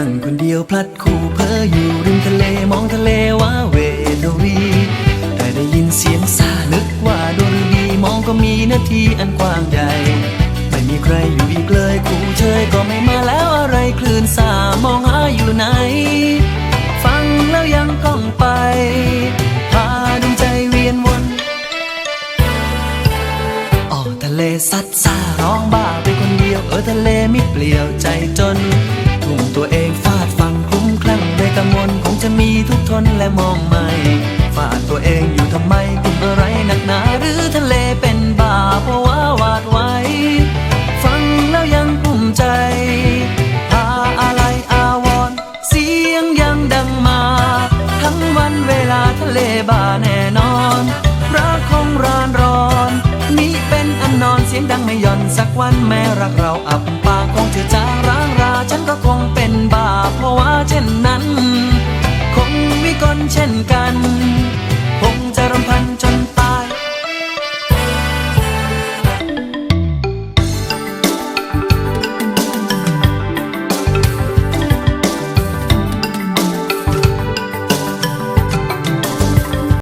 ั่งคนเดียวพลัดคู่เพ้ออยู่ริมทะเลมองทะเลว่าเวทวี แต่ได้ยินเสียงซานึกว่าดวงดีมองก็มีนาทีอันกว้างใหญ่ไม่มีใครอยู่อีกเลยคู่เชยก็ไม่มาแล้วอะไรคลื่นสามองหาอยู่ไหน ฟังแล้วยังก้องไป พาดวงใจเวียนวนออกทะเลซัดซาร้องบ้าไปคนเดียวเออทะเลไม่เปลี่ยวใจจน งวลคงจะมีทุกทนและมองไม่ฟาดตัวเองอยู่ทำไมกลุ่มอะไรหนักหนาหรือทะเลเป็นบาเพราะว่าวาดไว้ ฟังแล้วยังกลุ้มใจพาอะไรอาวรเสียงยังดังมา ทั้งวันเวลาทะเลบาแน่นอนรักคงรานร้อนนี่เป็นอันนอนเสียงดังไม่หย่อนสักวันแม้รักเราอับปางคงจะจา เช่นกัน